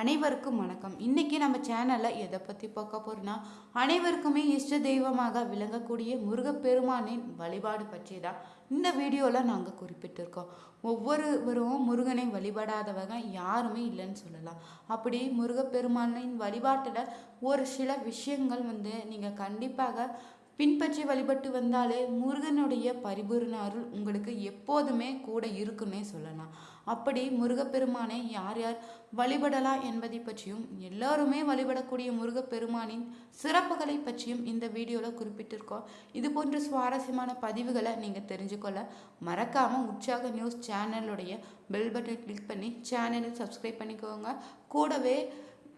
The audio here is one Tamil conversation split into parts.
அனைவருக்கும் வணக்கம். இன்னைக்கு நம்ம சேனலில் எதை பற்றி பார்க்க போகிறோன்னா அனைவருக்குமே இஷ்ட தெய்வமாக விளங்கக்கூடிய முருகப்பெருமானின் வழிபாடு பற்றி தான் இந்த வீடியோவில் நாங்கள் குறிப்பிட்டிருக்கோம். ஒவ்வொருவரும் முருகனை வழிபடாதவங்க யாருமே இல்லைன்னு சொல்லலாம். அப்படி முருகப்பெருமானின் வழிபாட்டில் ஒரு சில விஷயங்கள் வந்து நீங்கள் கண்டிப்பாக பின்பற்றி வழிபட்டு வந்தாலே முருகனுடைய பரிபூர்ண அருள் உங்களுக்கு எப்போதுமே கூட இருக்குன்னே சொல்லலாம். அப்படி முருகப்பெருமானை யார் யார் வழிபடலாம் என்பதை பற்றியும் எல்லாருமே வழிபடக்கூடிய முருகப்பெருமானின் சிறப்புகளை பற்றியும் இந்த வீடியோவில் குறிப்பிட்டிருக்கோம். இது போன்ற சுவாரஸ்யமான பதிவுகளை நீங்கள் தெரிஞ்சுக்கொள்ள மறக்காமல் உற்சாக நியூஸ் சேனலுடைய பெல் பட்டன் கிளிக் பண்ணி சேனலை சப்ஸ்கிரைப் பண்ணிக்கோங்க. கூடவே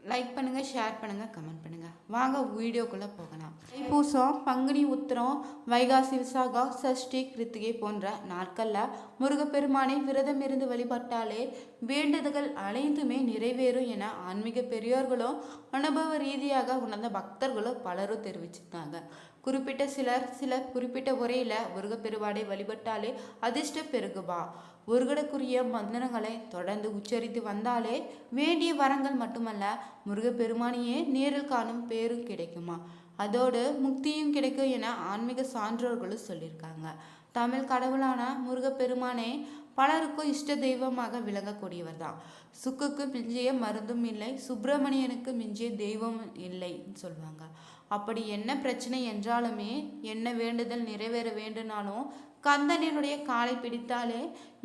லைக் பண்ணுங்கள் ஷேர் பண்ணுங்கள் கமெண்ட் பண்ணுங்கள் வாங்க வீடியோக்குள்ளே போகலாம். தைப்பூசம் பங்குனி உத்திரம் வைகாசி விசாகா சஷ்டி கிருத்திகை போன்ற நாட்களில் முருகப்பெருமானை விரதம் இருந்து வழிபட்டாலே வேண்டுதல்கள் அனைத்துமே நிறைவேறும் என ஆன்மீக பெரியோர்களும் அனுபவ ரீதியாக உணர்ந்த பக்தர்களும் பலரும் தெரிவிச்சிருந்தாங்க குறிப்பிட்ட சிலர் சில குறிப்பிட்ட முறையில் முருகப்பெருமானை வழிபட்டாலே அதிர்ஷ்டம் பெருகுவா? முருகனுக்குரிய மந்திரங்களை தொடர்ந்து உச்சரித்து வந்தாலே வேண்டிய வரங்கள் மட்டுமல்ல முருகப்பெருமானையே நேரில் காணும் பேரும் கிடைக்குமா? அதோடு முக்தியும் கிடைக்கும் என ஆன்மீக சான்றோர்களும் சொல்லியிருக்காங்க. தமிழ் கடவுளான முருகப்பெருமானே பலருக்கும் இஷ்ட தெய்வமாக விளங்கக்கூடியவர் தான் சுக்குக்கு மிஞ்சிய மருந்தும் இல்லை சுப்பிரமணியனுக்கு மிஞ்சிய தெய்வம் இல்லைன்னு சொல்லுவாங்க அப்படி என்ன பிரச்சனை என்றாலுமே என்ன வேண்டுதல் நிறைவேற வேண்டுனாலும் கந்தனினுடைய காலை பிடித்தாலே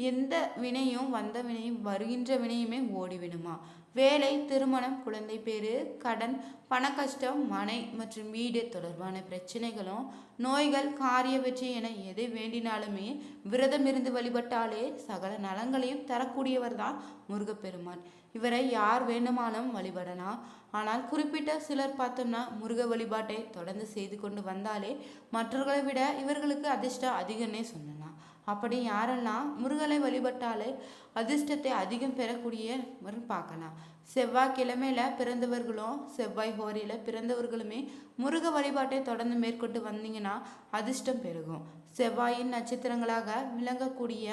எந்த வினையும் வந்த வினையும் வருகின்ற வினையுமே ஓடிவிடுமா? வேலை திருமணம் குழந்தை பேரு கடன் பண கஷ்டம் மனை மற்றும் வீடு தொடர்பான பிரச்சனைகளும் நோய்கள் காரிய வெற்றி என எதை வேண்டினாலுமே விரதம் இருந்து வழிபட்டாலே சகல நலங்களையும் தரக்கூடியவர் தான் முருகப்பெருமான். இவரை யார் வேண்டுமானாலும் வழிபடலாம். ஆனால் குறிப்பிட்ட சிலர் பார்த்தோம்னா முருக வழிபாட்டை தொடர்ந்து செய்து கொண்டு வந்தாலே மற்றவர்களை விட இவர்களுக்கு அதிர்ஷ்டம் அதிகம்னே சொல்லலாம். அப்படி யாரெல்லாம் முருகலை வழிபட்டாலே அதிர்ஷ்டத்தை அதிகம் பெறக்கூடிய பார்க்கலாம். செவ்வாய்க்கிழமையில பிறந்தவர்களும் செவ்வாய் ஹோரியில் பிறந்தவர்களுமே முருக வழிபாட்டை தொடர்ந்து மேற்கொண்டு வந்தீங்கன்னா அதிர்ஷ்டம் பெருகும். செவ்வாயின் நட்சத்திரங்களாக விளங்கக்கூடிய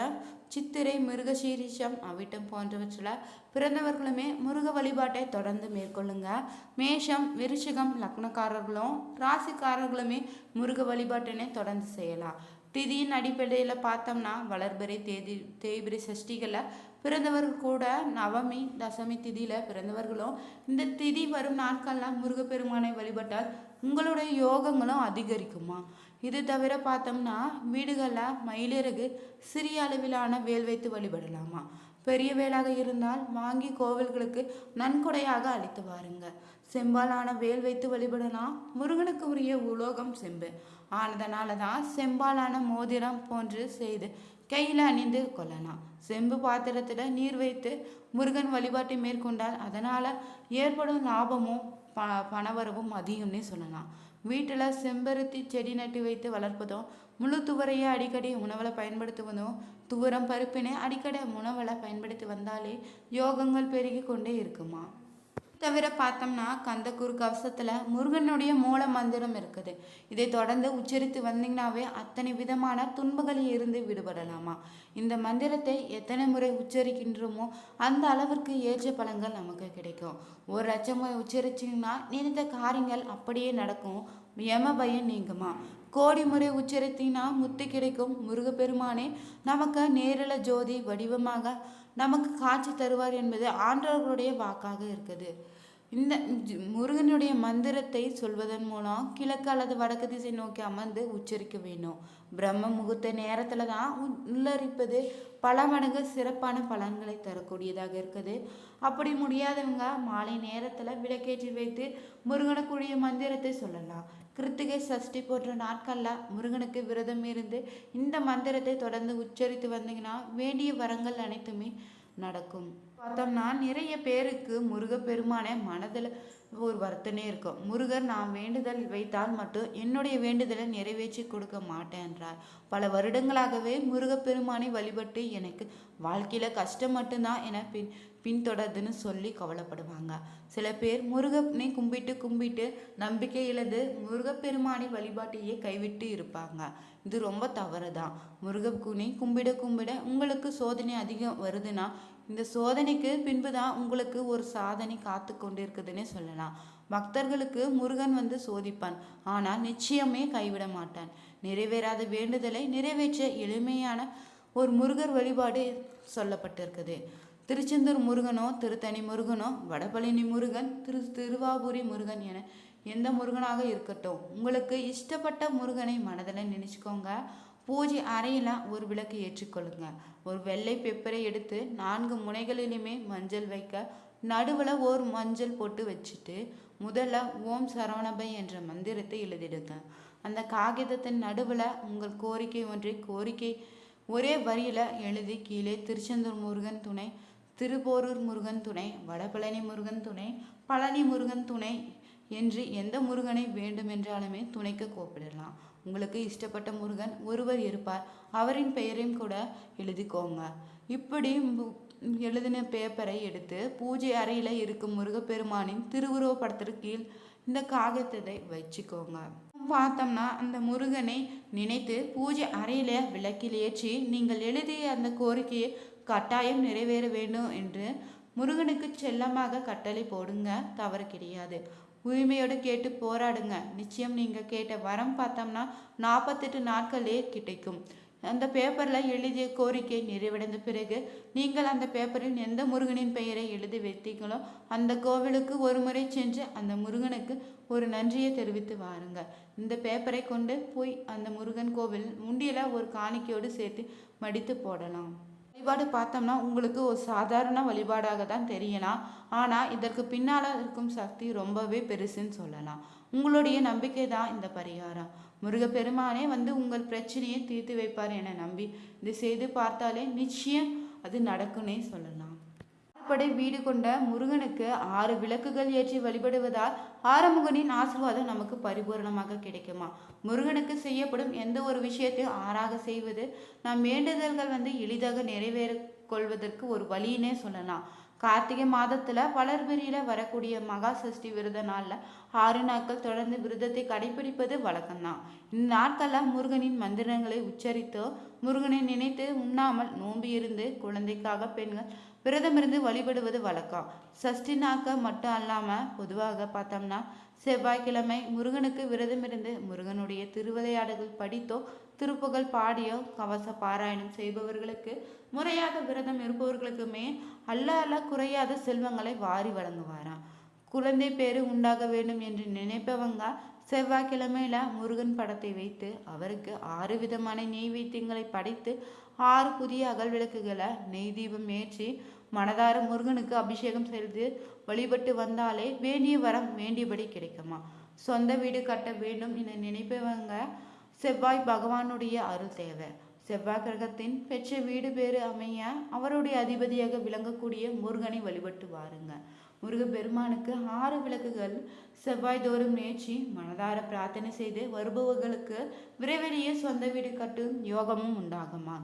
சித்திரை மிருகசீரிஷம் அவிட்டம் போன்றவற்றில் பிறந்தவர்களுமே முருக வழிபாட்டை தொடர்ந்து மேற்கொள்ளுங்க. மேஷம் விருஷகம் லக்னக்காரர்களும் ராசிக்காரர்களுமே முருக வழிபாட்டினை தொடர்ந்து செய்யலாம். திதியின் அடிப்படையில் பார்த்தோம்னா வளர்பிறை தேதி தேய்பிரை சஷ்டிகளில் பிறந்தவர்கள் கூட நவமி தசமி திதியில் பிறந்தவர்களும் இந்த திதி வரும் நாட்கள்லாம் முருகப்பெருமானை வழிபட்டால் உங்களுடைய யோகங்களும் அதிகரிக்குமா? இது தவிர பார்த்தோம்னா வீடுகளில் மயிலிறகு சிறிய அளவிலான வேல் வைத்து வழிபடலாமா? பெரிய வேலாக இருந்தால் வாங்கி கோவில்களுக்கு நன்கொடையாக அளித்து வாருங்க. செம்பாலான வேல் வைத்து வழிபடலாம். முருகனுக்கு உரிய உலோகம் செம்பு. ஆனதனால தான் செம்பாலான மோதிரம் போன்று செய்து கையில் அணிந்து கொள்ளலாம். செம்பு பாத்திரத்தில் நீர் வைத்து முருகன் வழிபாட்டை மேற்கொண்டால் அதனால் ஏற்படும் லாபமும் ப பணவரவும் அதிகம்னே சொல்லலாம். வீட்டில் செம்பருத்தி செடி நட்டு வைத்து வளர்ப்பதும் முழு துவரையை அடிக்கடி உணவில் பயன்படுத்துவதும் துவரம் பருப்பினை அடிக்கடி உணவில் பயன்படுத்தி வந்தாலே யோகங்கள் பெருகி கொண்டே இருக்குமா? தவிர பார்த்தோம்னா கந்தக்கூர் கவசத்தில் முருகனுடைய மூல மந்திரம் இருக்குது. இதை தொடர்ந்து உச்சரித்து வந்தீங்கன்னாவே அத்தனை விதமான துன்பங்களில் இருந்து விடுபடலாமா? இந்த மந்திரத்தை எத்தனை முறை உச்சரிக்கின்றோமோ அந்த அளவிற்கு ஏற்ற பலங்கள் நமக்கு கிடைக்கும். ஒரு லட்சம் முறை உச்சரிச்சிங்கன்னா நினைத்த காரியங்கள் அப்படியே நடக்கும். யம பயம் நீங்குமா? கோடி முறை உச்சரித்தீங்கன்னா முத்து கிடைக்கும் முருகப்பெருமானே. நமக்கு நேரில ஜோதி வடிவமாக நமக்கு காட்சி தருவார் என்பது ஆண்டவர்களுடைய வாக்காக இருக்குது. இந்த முருகனுடைய மந்திரத்தை சொல்வதன் மூலம் கிழக்கு அல்லது வடக்கு திசை நோக்கி அமர்ந்து உச்சரிக்க வேணும் பிரம்ம முகூர்த்த நேரத்தில் தான் உள்ளரிப்பது பல மடங்கு சிறப்பான பலன்களை தரக்கூடியதாக இருக்குது. அப்படி முடியாதவங்க மாலை நேரத்தில் விளக்கேற்றி வைத்து முருகனுக்குரிய மந்திரத்தை சொல்லலாம். கிருத்திகை சஷ்டி போன்ற நாட்களில் முருகனுக்கு விரதம் இருந்து இந்த மந்திரத்தை தொடர்ந்து உச்சரித்து வந்தீங்கன்னா வேண்டிய வரங்கள் அனைத்துமே நடக்கும். பார்த்தோம்னா நிறைய பேருக்கு முருகப்பெருமானை மனதில் ஒரு வருத்தனே இருக்கும். முருகர் நான் வேண்டுதல் வைத்தால் மட்டும் என்னுடைய வேண்டுதலை நிறைவேற்றி கொடுக்க மாட்டேன்றார் பல வருடங்களாகவே முருகப்பெருமானை வழிபட்டு எனக்கு வாழ்க்கையில் கஷ்டம் மட்டும்தான் என பின் பின்தொடருதுன்னு சொல்லி கவலைப்படுவாங்க. சில பேர் முருகனை கும்பிட்டு கும்பிட்டு நம்பிக்கை இழந்து முருகப்பெருமானை வழிபாட்டையே கைவிட்டு இருப்பாங்க. இது ரொம்ப தவறு தான் முருகக்குனி கும்பிட கும்பிட உங்களுக்கு சோதனை அதிகம் வருதுன்னா இந்த சோதனைக்கு பின்பு தான் உங்களுக்கு ஒரு சாதனை காத்து கொண்டிருக்குதுன்னே சொல்லலாம். பக்தர்களுக்கு முருகன் வந்து சோதிப்பான். ஆனால் நிச்சயமே கைவிட மாட்டான். நிறைவேறாத வேண்டுதலை நிறைவேற்ற எளிமையான ஒரு முருகர் வழிபாடு சொல்லப்பட்டிருக்குது. திருச்செந்தூர் முருகனோ திருத்தணி முருகனோ வடபழனி முருகன் திரு திருவாபுரி முருகன் என எந்த முருகனாக இருக்கட்டும் உங்களுக்கு இஷ்டப்பட்ட முருகனை மனதில் நினச்சிக்கோங்க. பூஜை அறையில் ஒரு விளக்கு ஏற்றிக்கொள்ளுங்க. ஒரு வெள்ளை பெப்பரை எடுத்து நான்கு முனைகளிலுமே மஞ்சள் வைக்க நடுவில் ஒரு மஞ்சள் போட்டு வச்சுட்டு முதல்ல ஓம் சரவணபை என்ற மந்திரத்தை எழுதிடுங்க. அந்த காகிதத்தின் நடுவில் உங்கள் கோரிக்கை ஒன்றை கோரிக்கை ஒரே வரியில் எழுதி கீழே திருச்செந்தூர் முருகன் துணை திருப்போரூர் முருகன் துணை வடபழனி முருகன் துணை பழனி முருகன் துணை என்று எந்த முருகனை வேண்டுமென்றாலுமே துணைக்கு கூப்பிடலாம். உங்களுக்கு இஷ்டப்பட்ட முருகன் ஒருவர் இருப்பார். அவரின் பெயரையும் கூட எழுதிக்கோங்க. இப்படி எழுதின பேப்பரை எடுத்து பூஜை அறையில் இருக்கும் முருகப்பெருமானின் திருவுருவப்படத்திற்கு கீழ் இந்த காகிதத்தை வச்சுக்கோங்க. பார்த்தோம்னா அந்த முருகனை நினைத்து பூஜை அறையில விளக்கில் ஏற்றி நீங்கள் எழுதிய அந்த கோரிக்கையை கட்டாயம் நிறைவேற வேண்டும் என்று முருகனுக்கு செல்லமாக கட்டளை போடுங்க. தவறு கிடையாது. உரிமையோடு கேட்டு போராடுங்க. நிச்சயம் நீங்கள் கேட்ட வரம் பார்த்தோம்னா நாற்பத்தெட்டு நாட்களே கிடைக்கும். அந்த பேப்பரில் எழுதிய கோரிக்கை நிறைவடைந்த பிறகு நீங்கள் அந்த பேப்பரில் எந்த முருகனின் பெயரை எழுதி வைத்தீங்களோ அந்த கோவிலுக்கு ஒரு முறை சென்று அந்த முருகனுக்கு ஒரு நன்றியை தெரிவித்து வாருங்க. இந்த பேப்பரை கொண்டு போய் அந்த முருகன் கோவில் முண்டியில் ஒரு காணிக்கையோடு சேர்த்து மடித்து போடலாம். வழிபாடு பார்த்தோம்னா உங்களுக்கு ஒரு சாதாரண வழிபாடாக தான் தெரியலாம். ஆனால் இதற்கு பின்னால் இருக்கும் சக்தி ரொம்பவே பெருசுன்னு சொல்லலாம். உங்களுடைய நம்பிக்கை தான் இந்த பரிகாரம். முருகப்பெருமானே வந்து உங்கள் பிரச்சனையை தீர்த்து வைப்பார் என நம்பி இதை செய்து பார்த்தாலே நிச்சயம் அது நடக்குன்னே சொல்லலாம். படை வீடு கொண்ட முருகனுக்கு ஆறு விளக்குகள் ஏற்றி வழிபடுவதால் ஆறுமுகனின் ஆசீர்வாதம் நமக்கு பரிபூரணமாக கிடைக்குமா? முருகனுக்கு செய்யப்படும் எந்த ஒரு விஷயத்தையும் ஆறாக செய்வது நம் வேண்டுதல்கள் வந்து எளிதாக நிறைவேற கொள்வதற்கு ஒரு வழியினே சொல்லலாம். கார்த்திகை மாதத்துல வளர்பிரியில வரக்கூடிய மகா சஷ்டி விரத நாள்ல ஆறு நாட்கள் தொடர்ந்து விரதத்தை கடைபிடிப்பது வழக்கம்தான். இந்நாட்களில் முருகனின் மந்திரங்களை உச்சரித்தோ முருகனை நினைத்து உண்ணாமல் நோம்பி இருந்து குழந்தைக்காக பெண்கள் விரதமிருந்து வழிபடுவது வழக்கம். சஷ்டி மட்டும் அல்லாமல் பொதுவாக பார்த்தோம்னா செவ்வாய்க்கிழமை முருகனுக்கு விரதமிருந்து முருகனுடைய திருவிளையாடல்கள் படித்தோ திருப்புகழ் பாடியோ கவச பாராயணம் செய்பவர்களுக்கு முறையாக விரதம் இருப்பவர்களுக்குமே அல்ல அல்ல குறையாத செல்வங்களை வாரி வழங்குவாராம். குழந்தை பேரு உண்டாக வேண்டும் என்று நினைப்பவங்க செவ்வாய்க்கிழமையில முருகன் படத்தை வைத்து அவருக்கு ஆறு விதமான நெய்வேத்தியங்களை படைத்து ஆறு புதிய அகல் விளக்குகளை நெய் தீபம் ஏற்றி மனதார முருகனுக்கு அபிஷேகம் செய்து வழிபட்டு வந்தாலே வேண்டிய வரம் வேண்டியபடி கிடைக்குமா? சொந்த வீடு கட்ட வேண்டும் என நினைப்பவங்க செவ்வாய் பகவானுடைய அருள் தேவை. செவ்வாய் கிரகத்தின் பெற்ற வீடு பேறு அமைய அவருடைய அதிபதியாக விளங்கக்கூடிய முருகனை வழிபட்டு வாருங்க. முருகப்பெருமானுக்கு ஆறு விளக்குகள். செவ்வாய் தோறும் நேற்றி மனதார பிரார்த்தனை செய்து வருபவர்களுக்கு விரைவிலேயே சொந்த வீடு கட்டும் யோகமும் உண்டாகுமா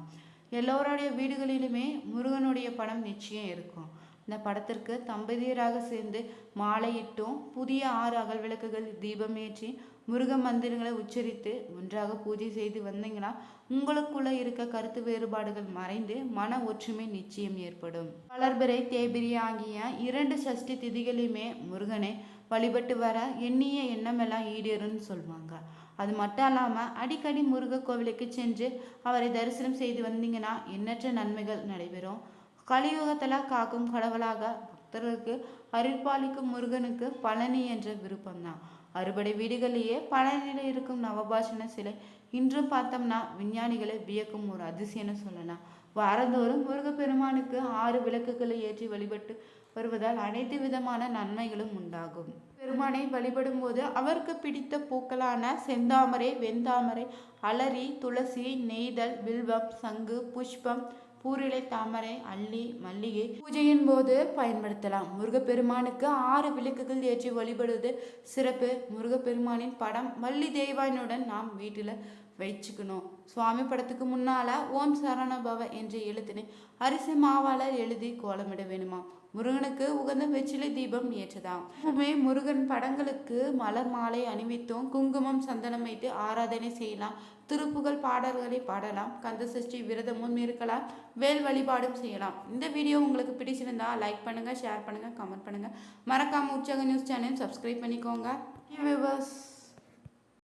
எல்லோருடைய வீடுகளிலுமே முருகனுடைய படம் நிச்சயம் இருக்கும். இந்த படத்திற்கு தம்பதியராக சேர்ந்து மாலையிட்டும் புதிய ஆறு அகல் விளக்குகள் தீபம் ஏற்றி முருக மந்திரங்களை உச்சரித்து ஒன்றாக பூஜை செய்து வந்தீங்கன்னா உங்களுக்குள்ள இருக்க கருத்து வேறுபாடுகள் மறைந்து மன ஒற்றுமை நிச்சயம் ஏற்படும். வளர்பிறை தேபிரி ஆகிய இரண்டு சஷ்டி திதிகளையுமே முருகனை வழிபட்டு வர எண்ணிய எண்ணமெல்லாம் ஈடேறும்னு சொல்லுவாங்க அது மட்டும் இல்லாமல் அடிக்கடி முருக கோவிலுக்கு சென்று அவரை தரிசனம் செய்து வந்தீங்கன்னா எண்ணற்ற நன்மைகள் நடைபெறும். கலியுகத்தில் காக்கும் கடவுளாக பக்தர்களுக்கு அருள்பாலிக்கும் முருகனுக்கு பழனி என்ற விருப்பம்தான். அறுபடை வீடுகளிலேயே பழனியில் இருக்கும் நவபாஷண சிலை இன்றும் பார்த்தோம்னா விஞ்ஞானிகளை வியக்கும் ஒரு அதிசயம்னு சொல்லலாம். வாரந்தோறும் முருகப்பெருமானுக்கு ஆறு விளக்குகளை ஏற்றி வழிபட்டு வருவதால் அனைத்து விதமான நன்மைகளும் உண்டாகும். பெருமானை வழிபடும் போது அவருக்கு பிடித்த பூக்களான செந்தாமரை வெந்தாமரை அலரி துளசி நெய்தல் வில்வம் சங்கு புஷ்பம் பூரிலை தாமரை அல்லி மல்லிகை பூஜையின் போது பயன்படுத்தலாம். முருகப்பெருமானுக்கு ஆறு விளக்குகள் ஏற்றி வழிபடுவது சிறப்பு. முருகப்பெருமானின் படம் வள்ளி தேவாயினுடன் நாம் வீட்டில் வச்சுக்கணும். சுவாமி படத்துக்கு முன்னால ஓம் சரணபவ என்ற எழுத்தினை அரிசி மாவாளர் எழுதி கோலமிட வேணுமா முருகனுக்கு உகந்த வெற்றிலை தீபம் ஏற்றதாம். எப்பவுமே முருகன் படங்களுக்கு மலர் மாலை அணிவித்தும் குங்குமம் சந்தனம் வைத்து ஆராதனை செய்யலாம். திருப்புகழ் பாடல்களை பாடலாம். கந்த சஷ்டி விரதமும் இருக்கலாம். வேல் வழிபாடும் செய்யலாம். இந்த வீடியோ உங்களுக்கு பிடிச்சிருந்தா லைக் பண்ணுங்கள் ஷேர் பண்ணுங்க கமெண்ட் பண்ணுங்கள் மறக்காமல் உற்சாக நியூஸ் சேனல் சப்ஸ்கிரைப் பண்ணிக்கோங்க. வியூவர்ஸ்